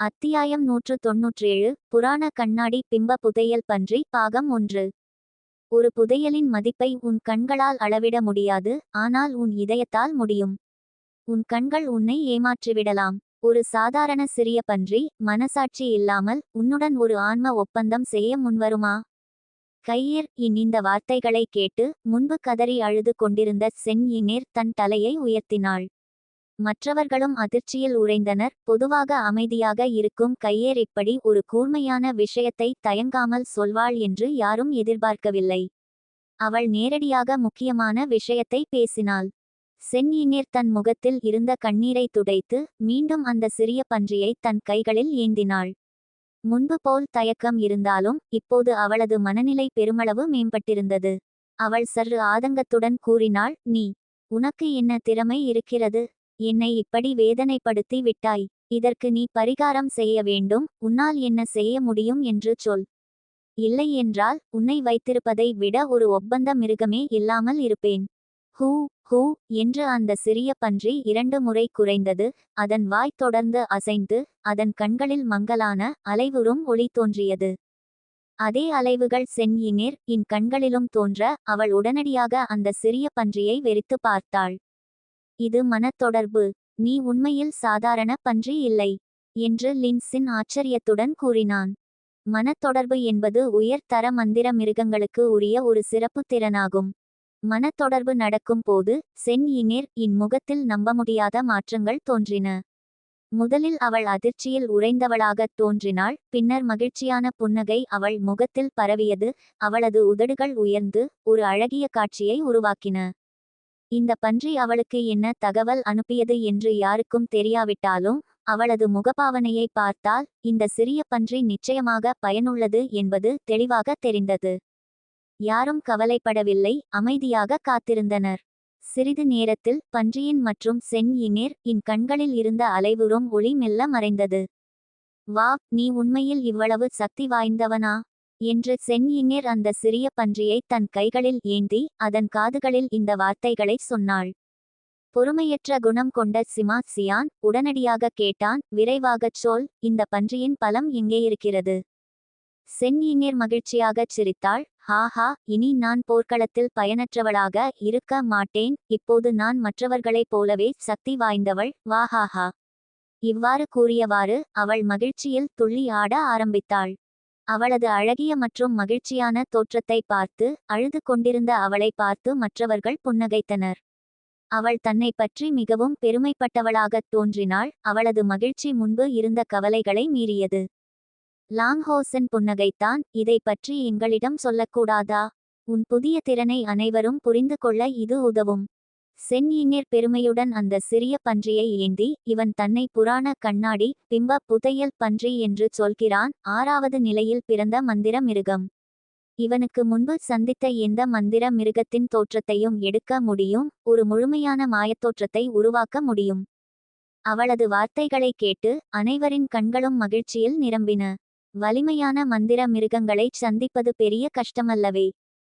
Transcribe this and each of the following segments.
அத்தியாயம் நூற்று தொன்னூற்றேழு புராண கண்ணாடி பிம்ப புதையல் பன்றி பாகம் ஒன்று. ஒரு புதையலின் மதிப்பை உன் கண்களால் அளவிட முடியாது ஆனால் உன் இதயத்தால் முடியும். உன் கண்கள் உன்னை ஏமாற்றிவிடலாம். ஒரு சாதாரண சிறிய பன்றி மனசாட்சி இல்லாமல் உன்னுடன் ஒரு ஆன்ம ஒப்பந்தம் செய்ய முன்வருமா? கையர் இன் இந்த வார்த்தைகளை கேட்டு முன்பு கதறி அழுது கொண்டிருந்த சென் இனேர் தன் தலையை உயர்த்தினாள். மற்றவர்களும் அதிர்ச்சியில் உறைந்தனர். பொதுவாக அமைதியாக இருக்கும் கையேர் இப்படி ஒரு கூர்மையான விஷயத்தை தயங்காமல் சொல்வாள் என்று யாரும் எதிர்பார்க்கவில்லை. அவள் நேரடியாக முக்கியமான விஷயத்தை பேசினாள். சென்னியினேர் தன் முகத்தில் இருந்த கண்ணீரை துடைத்து மீண்டும் அந்த சிறிய பன்றியை தன் கைகளில் ஏந்தினாள். முன்பு போல் தயக்கம் இருந்தாலும் இப்போது அவளது மனநிலை பெருமளவு மேம்பட்டிருந்தது. அவள் சற்று ஆதங்கத்துடன் கூறினாள் நீ உனக்கு என்ன திறமை இருக்கிறது? என்னை இப்படி வேதனைப்படுத்தி விட்டாய். இதற்கு நீ பரிகாரம் செய்ய வேண்டும். உன்னால் என்ன செய்ய முடியும் என்று சொல். இல்லை என்றால் உன்னை வைத்திருப்பதை விட ஒரு ஒப்பந்த மிருகமே இல்லாமல் இருப்பேன். ஹூ ஹூ என்று அந்த சிறிய பன்றி இரண்டு முறை குறைந்தது. அதன் வாய் தொடர்ந்து அசைந்து அதன் கண்களில் மங்கலான அலைவுறும் ஒளி தோன்றியது. அதே அலைவுகள் சென் இன் கண்களிலும் தோன்ற அவள் உடனடியாக அந்த சிறிய பன்றியை வெறித்து பார்த்தாள். இது மனத்தொடர்பு. நீ உண்மையில் சாதாரண பன்றி இல்லை என்று லின்சின் ஆச்சரியத்துடன் கூறினான். மனத்தொடர்பு என்பது உயர் தர மந்திர மிருகங்களுக்கு உரிய ஒரு சிறப்பு திறனாகும். மனத்தொடர்பு நடக்கும் போது சென் இனேர் இன் முகத்தில் நம்ப முடியாத மாற்றங்கள் தோன்றின. முதலில் அவள் அதிர்ச்சியில் உறைந்தவளாகத் தோன்றினாள் பின்னர் மகிழ்ச்சியான புன்னகை அவள் முகத்தில் பரவியது அவளது உதடுகள் உயர்ந்து ஒரு அழகிய காட்சியை உருவாக்கின. இந்த பன்றி அவளுக்கு என்ன தகவல் அனுப்பியது என்று யாருக்கும் தெரியாவிட்டாலும் அவளது முகபாவனையை பார்த்தால் இந்த சிறிய பன்றி நிச்சயமாக பயனுள்ளது என்பது தெளிவாக தெரிந்தது. யாரும் கவலைப்படவில்லை அமைதியாக காத்திருந்தனர். சிறிது நேரத்தில் பன்றியின் மற்றும் சென் இனேர் இன் கண்களில் இருந்த அலைவுறும் ஒளி மெல்ல மறைந்தது. வா நீ உண்மையில் இவ்வளவு சக்தி வாய்ந்தவனா? என்று சென் அந்த சிறிய பன்றியை தன் கைகளில் ஏந்தி அதன் காதுகளில் இந்த வார்த்தைகளை சொன்னாள். பொறுமையற்ற குணம் கொண்ட சிமா சியான் உடனடியாக கேட்டான். விரைவாகச் சொல் இந்த பன்றியின் பலம் எங்கே இருக்கிறது சென் மகிழ்ச்சியாகச் சிரித்தாள். ஹாஹா இனி நான் போர்க்களத்தில் பயனற்றவளாக இருக்க மாட்டேன். இப்போது நான் மற்றவர்களைப் போலவே சக்தி வாய்ந்தவள். வாஹாஹா இவ்வாறு கூறியவாறு அவள் மகிழ்ச்சியில் துள்ளி ஆட ஆரம்பித்தாள். அவளது அழகிய மற்றும் மகிழ்ச்சியான தோற்றத்தை பார்த்து அழுது கொண்டிருந்த அவளை பார்த்து மற்றவர்கள் புன்னகைத்தனர். அவள் தன்னை பற்றி மிகவும் பெருமைப்பட்டவளாகத் தோன்றினாள் அவளது மகிழ்ச்சி முன்பு இருந்த கவலைகளை மீறியது. லாங்ஹோசன் புன்னகைத்தான் இதை பற்றி எங்களிடம் சொல்லக்கூடாதா? உன் புதிய திறனை அனைவரும் புரிந்து கொள்ள இது உதவும். சென் இஞர் பெருமையுடன் அந்த சிறிய பன்றியை ஏந்தி இவன் தன்னை புராண கண்ணாடி பிம்ப புதையல் பன்றி என்று சொல்கிறான். ஆறாவது நிலையில் பிறந்த மந்திர மிருகம். இவனுக்கு முன்பு சந்தித்த எந்த மந்திர மிருகத்தின் தோற்றத்தையும் எடுக்க முடியும். ஒரு முழுமையான மாயத்தோற்றத்தை உருவாக்க முடியும். அவளது வார்த்தைகளை கேட்டு அனைவரின் கண்களும் மகிழ்ச்சியில் நிரம்பின. வலிமையான மந்திர மிருகங்களைச் சந்திப்பது பெரிய கஷ்டமல்லவே.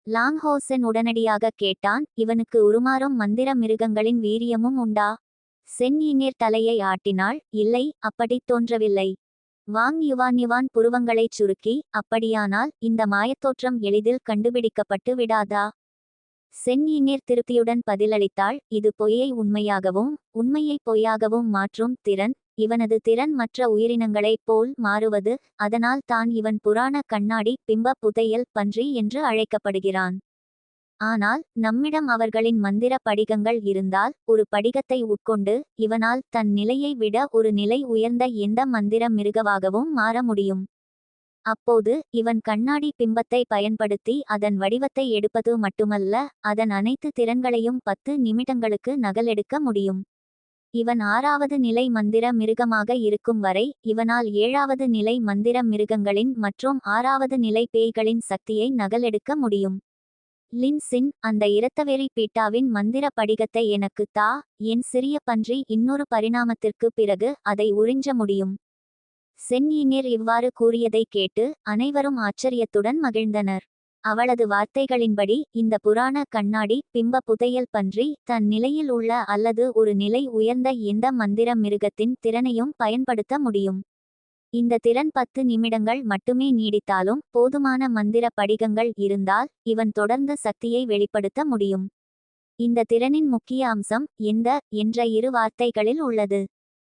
லாங்ஹோசன் உடனடியாக கேட்டான் இவனுக்கு உருமாறும் மந்திர மிருகங்களின் வீரியமும் உண்டா? சென் இனேர் தலையை ஆட்டினாள் இல்லை அப்படி தோன்றவில்லை. வாங் யுவான் யுவான் புருவங்களைச் சுருக்கி அப்படியானால் இந்த மாயத்தோற்றம் எளிதில் கண்டுபிடிக்கப்பட்டு விடாதா? சென் இனேர் திருப்தியுடன் பதிலளித்தாள் இது பொய்யை உண்மையாகவும் உண்மையை பொய்யாகவும் மாற்றும் திறன் இவனது திறன் மற்ற உயிரினங்களைப் போல் மாறுவது அதனால் தான் இவன் புராண கண்ணாடி பிம்ப புதையல் பன்றி என்று அழைக்கப்படுகிறான். ஆனால் நம்மிடம் அவர்களின் மந்திர படிகங்கள் இருந்தால் ஒரு படிகத்தை உட்கொண்டு இவனால் தன் நிலையை விட ஒரு நிலை உயர்ந்த எந்த மந்திர மிருகவாகவும் மாற முடியும். அப்போது இவன் கண்ணாடி பிம்பத்தை பயன்படுத்தி அதன் வடிவத்தை எடுப்பது மட்டுமல்ல அதன் அனைத்து திறன்களையும் பத்து நிமிடங்களுக்கு நகலெடுக்க முடியும். இவன் ஆறாவது நிலை மந்திர மிருகமாக இருக்கும் வரை இவனால் ஏழாவது நிலை மந்திர மிருகங்களின் மற்றும் ஆறாவது நிலை பேய்களின் சக்தியை நகலெடுக்க முடியும். லின்சின் அந்த இரத்தவெறி பீட்டாவின் மந்திர படிகத்தை எனக்கு தா என் சிறிய பன்றி இன்னொரு பரிணாமத்திற்கு பிறகு அதை உறிஞ்ச முடியும். சென்னியினர் இவ்வாறு கூறியதை கேட்டு அனைவரும் ஆச்சரியத்துடன் மகிழ்ந்தனர். அவளது வார்த்தைகளின்படி இந்த புராண கண்ணாடி பிம்ப புதையல் பன்றி தன் நிலையில் உள்ள அல்லது ஒரு நிலை உயர்ந்த எந்த மந்திர மிருகத்தின் திறனையும் பயன்படுத்த முடியும். இந்த திறன் பத்து நிமிடங்கள் மட்டுமே நீடித்தாலும் போதுமான மந்திர படிகங்கள் இருந்தால் இவன் தொடர்ந்த சக்தியை வெளிப்படுத்த முடியும். இந்த திறனின் முக்கிய அம்சம் எந்த என்ற இரு வார்த்தைகளில் உள்ளது.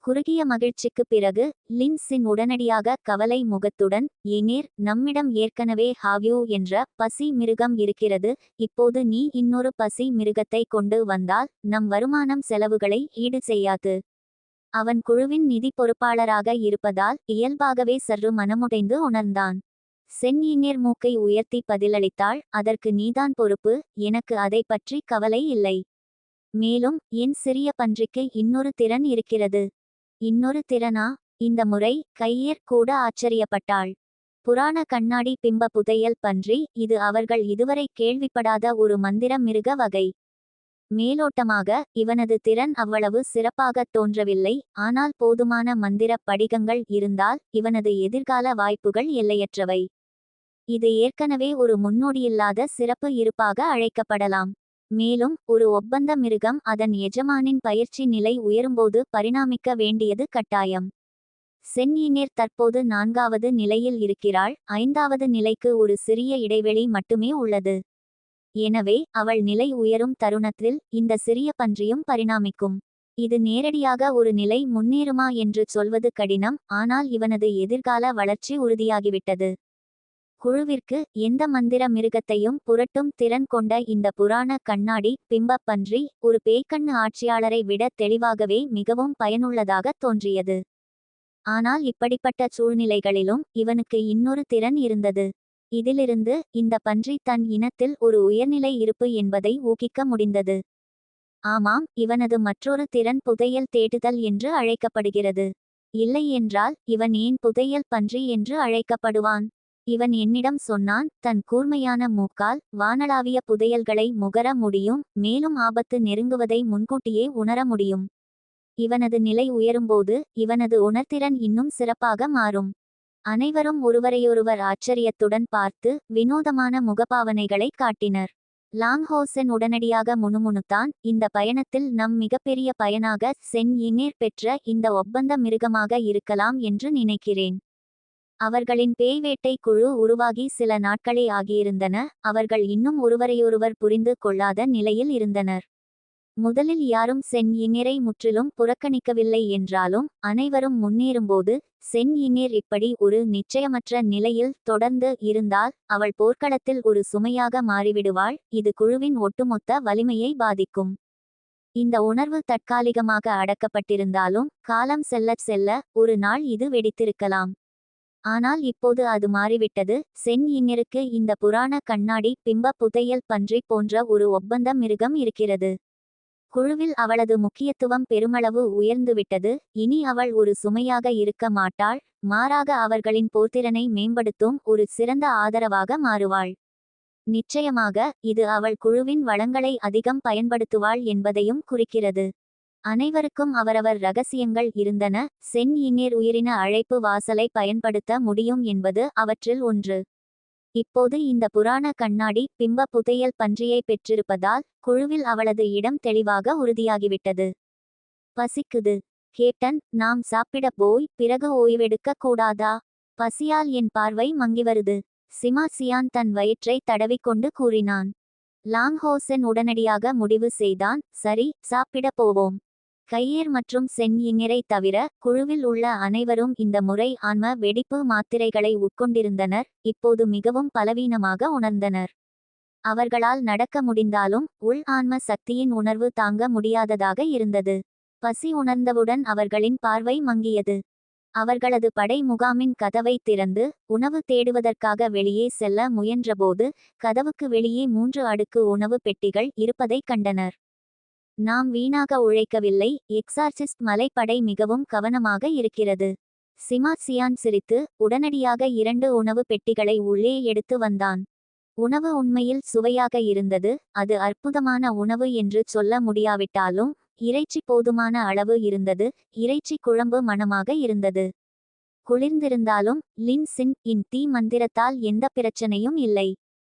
குறுகிய மகிழ்ச்சிக்குப் பிறகு லின்சின் உடனடியாக கவலை முகத்துடன் ஏனேர் நம்மிடம் ஏற்கனவே ஹாவ்யூ என்ற பசி மிருகம் இருக்கிறது இப்போது நீ இன்னொரு பசி மிருகத்தை கொண்டு வந்தால் நம் வருமானம் செலவுகளை ஈடு செய்யாது. அவன் குழுவின் நிதி பொறுப்பாளராக இருப்பதால் இயல்பாகவே சற்று மனமுடைந்து உணர்ந்தான். சென் செந்நீர் மூக்கை உயர்த்தி பதிலளித்தாள் அதற்கு நீதான் பொறுப்பு எனக்கு அதை பற்றி கவலை இல்லை. மேலும் என் சிறிய பன்றிக்கு இன்னொரு திறன் இருக்கிறது. இன்னொரு திறனா? இந்த முறை கையர் கூட ஆச்சரியப்பட்டாள். புராண கண்ணாடி பிம்ப புதையல் பன்றி இது அவர்கள் இதுவரை கேள்விப்படாத ஒரு மந்திர மிருக வகை. மேலோட்டமாக இவனது திறன் அவ்வளவு சிறப்பாகத் தோன்றவில்லை ஆனால் போதுமான மந்திர படிகங்கள் இருந்தால் இவனது எதிர்கால வாய்ப்புகள் எல்லையற்றவை. இது ஏற்கனவே ஒரு முன்னோடியில்லாத சிறப்பு இருப்பாக அழைக்கப்படலாம். மேலும் ஒரு ஒப்பந்த மிருகம் அதன் எஜமானின் பயிற்சி நிலை உயரும்போது பரிணாமிக்க வேண்டியது கட்டாயம். சென்னியினர் தற்போது நான்காவது நிலையில் இருக்கிறாள் ஐந்தாவது நிலைக்கு ஒரு சிறிய இடைவெளி மட்டுமே உள்ளது. எனவே அவள் நிலை உயரும் தருணத்தில் இந்த சிறிய பன்றியும் பரிணாமிக்கும். இது நேரடியாக ஒரு நிலை முன்னேறுமா என்று சொல்வது கடினம் ஆனால் இவனது எதிர்கால வளர்ச்சி உறுதியாகிவிட்டது. குழுவிற்கு எந்த மந்திர மிருகத்தையும் புரட்டும் திறன் கொண்ட இந்த புராண கண்ணாடி பிம்பப்பன்றி ஒரு பேய்க்கண்ணு ஆட்சியாளரை விட தெளிவாகவே மிகவும் பயனுள்ளதாக தோன்றியது. ஆனால் இப்படிப்பட்ட சூழ்நிலைகளிலும் இவனுக்கு இன்னொரு திறன் இருந்தது. இதிலிருந்து இந்த பன்றி தன் இனத்தில் ஒரு உயர்நிலை இருப்பு என்பதை ஊகிக்க முடிந்தது. ஆமாம் இவனது மற்றொரு திறன் புதையல் தேடுதல் என்று அழைக்கப்படுகிறது. இல்லை என்றால் இவன் ஏன் புதையல் பன்றி என்று அழைக்கப்படுவான்? இவன் என்னிடம் சொன்னான் தன் கூர்மையான மூக்கால் வானளாவிய புதையல்களை முகர முடியும் மேலும் ஆபத்து நெருங்குவதை முன்கூட்டியே உணர முடியும். இவனது நிலை உயரும்போது இவனது உணர்திறன் இன்னும் சிறப்பாக மாறும். அனைவரும் ஒருவரையொருவர் ஆச்சரியத்துடன் பார்த்து வினோதமான முகபாவனைகளை காட்டினர். லாங்ஹோசன் உடனடியாக முணுமுணுத்தான் இந்த பயணத்தில் நம் மிகப்பெரிய பயனாக சென் இனேர் பெற்ற இந்த ஒப்பந்த மிருகமாக இருக்கலாம் என்று நினைக்கிறேன். அவர்களின் பேய்வேட்டை குழு உருவாகி சில நாட்களே ஆகியிருந்தன அவர்கள் இன்னும் ஒருவரையொருவர் புரிந்து கொள்ளாத நிலையில் இருந்தனர். முதலில் யாரும் சென் இனிரை முற்றிலும் புறக்கணிக்கவில்லை என்றாலும் அனைவரும் முன்னேறும்போது சென் இனிர் இப்படி ஒரு நிச்சயமற்ற நிலையில் தொடர்ந்து இருந்தால் அவள் போர்க்களத்தில் ஒரு சுமையாக மாறிவிடுவாள் இது குழுவின் ஒட்டுமொத்த வலிமையை பாதிக்கும். இந்த உணர்வு தற்காலிகமாக அடக்கப்பட்டிருந்தாலும் காலம் செல்ல செல்ல ஒரு நாள் இது வெடித்திருக்கலாம். ஆனால் இப்போது அது மாறிவிட்டது. சென் இன்னருக்கு இந்த புராண கண்ணாடி பிம்ப புதையல் பன்றி போன்ற ஒரு ஒப்பந்த மிருகம் இருக்கிறது. குழுவில் அவளது முக்கியத்துவம் பெருமளவு உயர்ந்துவிட்டது. இனி அவள் ஒரு சுமையாக இருக்க மாட்டாள். மாறாக அவர்களின் போர்த்திறனை மேம்படுத்தும் ஒரு சிறந்த ஆதரவாக மாறுவாள். நிச்சயமாக இது அவள் குழுவின் வளங்களை அதிகம் பயன்படுத்துவாள் என்பதையும் குறிக்கிறது. அனைவருக்கும் அவரவர் ரகசியங்கள் இருந்தன. சென் இன்னேர் உயிரின அழைப்பு வாசலை பயன்படுத்த முடியும் என்பது அவற்றில் ஒன்று. இப்போது இந்த புராண கண்ணாடி பிம்ப புதையல் பன்றியை பெற்றிருப்பதால் குழுவில் அவளது இடம் தெளிவாக உறுதியாகிவிட்டது. பசிக்குது. கேப்டன் நாம் சாப்பிட போய் பிறகு ஓய்வெடுக்க கூடாதா? பசியால் என் பார்வை மங்கி வருது. சிமா சியான் தன் வயிற்றை தடவிக்கொண்டு கூறினான். லாங்ஹோசன் உடனடியாக முடிவு செய்தான். சரி சாப்பிட போவோம். கையீர் மற்றும் சென் இங்கிரை தவிர குழுவில் உள்ள அனைவரும் இந்த முறை ஆன்ம வெடிப்பு மாத்திரைகளை உட்கொண்டிருந்தனர் இப்போது மிகவும் பலவீனமாக உணர்ந்தனர். அவர்களால் நடக்க முடிந்தாலும் உள் ஆன்ம சக்தியின் உணர்வு தாங்க முடியாததாக இருந்தது. பசி உணர்ந்தவுடன் அவர்களின் பார்வை மங்கியது. அவர்களது படை முகாமின் கதவை திறந்து உணவு தேடுவதற்காக வெளியே செல்ல முயன்றபோது கதவுக்கு வெளியே மூன்று அடுக்கு உணவு பெட்டிகள் இருப்பதைக் கண்டனர். நாம் வீணாக உழைக்கவில்லை. எக்ஸார்சிஸ்ட் மலைப்படை மிகவும் கவனமாக இருக்கிறது. சிமாசியான் சிரித்து உடனடியாக இரண்டு உணவு பெட்டிகளை உள்ளே எடுத்து வந்தான். உணவு உண்மையில் சுவையாக இருந்தது. அது அற்புதமான உணவு என்று சொல்ல முடியாவிட்டாலும் இறைச்சி போதுமான அளவு இருந்தது. இறைச்சி குழம்பு மணமாக இருந்தது. குளிர்ந்திருந்தாலும் லின் சின் இன் தீ மந்திரத்தால் எந்த பிரச்சனையும் இல்லை.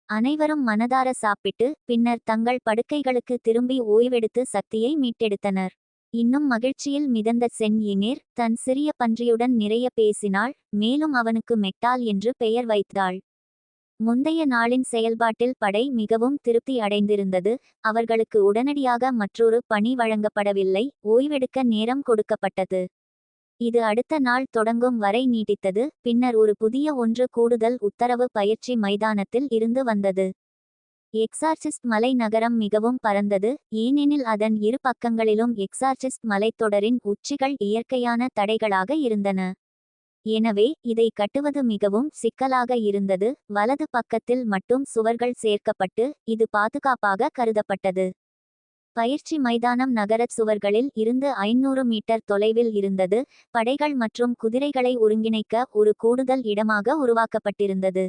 அனைவரும் மனதார சாப்பிட்டு பின்னர் தங்கள் படுக்கைகளுக்கு திரும்பி ஓய்வெடுத்து சக்தியை மீட்டெடுத்தனர். இன்னும் மகிழ்ச்சியில் மிதந்த சென் இனேர் தன் சிறிய பன்றியுடன் நிறைய பேசினாள் மேலும் அவனுக்கு மெட்டால் என்று பெயர் வைத்தாள். முந்தைய நாளின் செயல்பாட்டில் படை மிகவும் திருப்தி அடைந்திருந்தது அவர்களுக்கு உடனடியாக மற்றொரு பணி வழங்கப்படவில்லை ஓய்வெடுக்க நேரம் கொடுக்கப்பட்டது. இது அடுத்த நாள் தொடங்கும் வரை நீட்டித்தது பின்னர் ஒரு புதிய ஒன்று கூடுதல் உத்தரவு பயிற்சி மைதானத்தில் இருந்து வந்தது. எக்ஸார்சிஸ்ட் மலை நகரம் மிகவும் பரந்தது ஏனெனில் அதன் இரு பக்கங்களிலும் எக்ஸார்சிஸ்ட் மலைத்தொடரின் உச்சிகள் இயற்கையான தடைகளாக இருந்தன. எனவே இதை கட்டுவது மிகவும் சிக்கலாக இருந்தது வலது பக்கத்தில் மட்டும் சுவர்கள் சேர்க்கப்பட்டு இது பாதுகாப்பாக கருதப்பட்டது. பயிற்சி மைதானம் நகரச் சுவர்களில் இருந்து ஐநூறு மீட்டர் தொலைவில் இருந்தது. படைகள் மற்றும் குதிரைகளை ஒருங்கிணைக்க ஒரு கூடுதல் இடமாக உருவாக்கப்பட்டிருந்தது.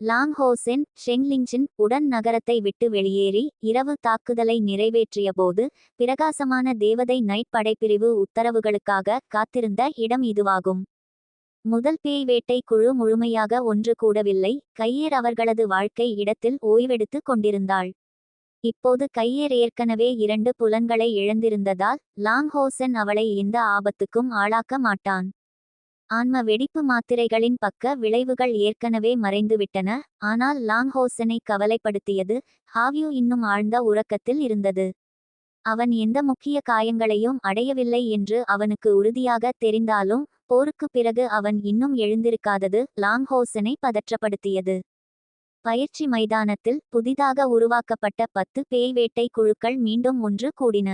லாங்ஹோசென் ஷெங்லிங்சின் உடன் நகரத்தை விட்டு வெளியேறி இரவு தாக்குதலை நிறைவேற்றியபோது பிரகாசமான தேவதை நைட் படைப்பிரிவு உத்தரவுகளுக்காக காத்திருந்த இடம் இதுவாகும். முதல் பேய் வேட்டை குழு முழுமையாக ஒன்று கூடவில்லை. கையேர் அவர்களது வாழ்க்கை இடத்தில் ஓய்வெடுத்து கொண்டிருந்தாள். இப்போது கையேர் ஏற்கனவே இரண்டு புலன்களை இழந்திருந்ததால் லாங்ஹோசன் அவளை எந்த ஆபத்துக்கும் ஆளாக்க மாட்டான். ஆன்ம வெடிப்பு மாத்திரைகளின் பக்க விளைவுகள் ஏற்கனவே மறைந்துவிட்டன ஆனால் லாங்ஹோசனை கவலைப்படுத்தியது ஹாவ்யூ இன்னும் ஆழ்ந்த உறக்கத்தில் இருந்தது. அவன் எந்த முக்கிய காயங்களையும் அடையவில்லை என்று அவனுக்கு உறுதியாக தெரிந்தாலும் போருக்கு பிறகு அவன் இன்னும் எழுந்திருக்காதது லாங்ஹோசனை பதற்றப்படுத்தியது. பயிற்சி மைதானத்தில் புதிதாக உருவாக்கப்பட்ட பத்து பேய் வேட்டை குழுக்கள் மீண்டும் ஒன்று கூடின.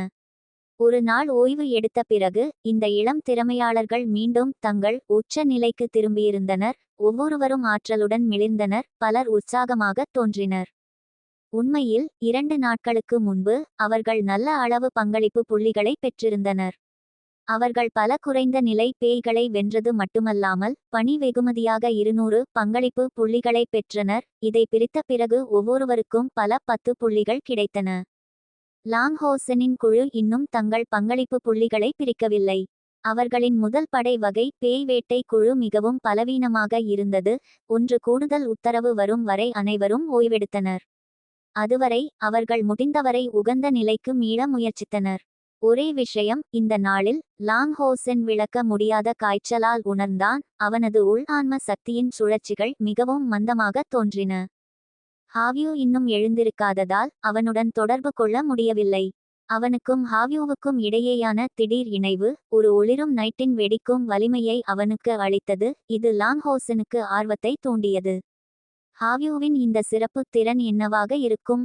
ஒரு நாள் ஓய்வு எடுத்த பிறகு இந்த இளம் திறமையாளர்கள் மீண்டும் தங்கள் உச்ச நிலைக்கு திரும்பியிருந்தனர். ஒவ்வொருவரும் ஆற்றலுடன் மிளிர்ந்தனர். பலர் உற்சாகமாக தோன்றினர். உண்மையில் இரண்டு நாட்களுக்கு முன்பு அவர்கள் நல்ல அளவு பங்களிப்பு புள்ளிகளை பெற்றிருந்தனர். அவர்கள் பல குறைந்த நிலை பேய்களை வென்றது மட்டுமல்லாமல் பணி வெகுமதியாக இருநூறு பங்களிப்பு புள்ளிகளை பெற்றனர். இதை பிரித்த பிறகு ஒவ்வொருவருக்கும் பல பத்து புள்ளிகள் கிடைத்தன. லாங்ஹோசனின் குழு இன்னும் தங்கள் பங்களிப்பு புள்ளிகளை பிரிக்கவில்லை. அவர்களின் முதல் படை வகை பேய் வேட்டை குழு மிகவும் பலவீனமாக இருந்தது. ஒன்று கூடுதல் உத்தரவு வரும் வரை அனைவரும் ஓய்வெடுத்தனர். அதுவரை அவர்கள் முடிந்தவரை உகந்த நிலைக்கு மீள முயற்சித்தனர். ஒரே விஷயம் இந்த நாளில் லாங்ஹோசென் விளக்க முடியாத காய்ச்சலால் உணர்ந்தான் அவனது உள் ஆன்ம சக்தியின் சுழற்சிகள் மிகவும் மந்தமாக தோன்றின. ஹாவியூ இன்னும் எழுந்திருக்காததால் அவனுடன் தொடர்பு கொள்ள முடியவில்லை. அவனுக்கும் ஹாவியூவுக்கும் இடையேயான திடீர் இணைவு ஒரு ஒளிரும் நைட்டின் வெடிக்கும் வலிமையை அவனுக்கு அளித்தது இது லாங்ஹோசனுக்கு ஆர்வத்தை தூண்டியது. ஹாவியூவின் இந்த சிறப்பு திறன் என்னவாக இருக்கும்?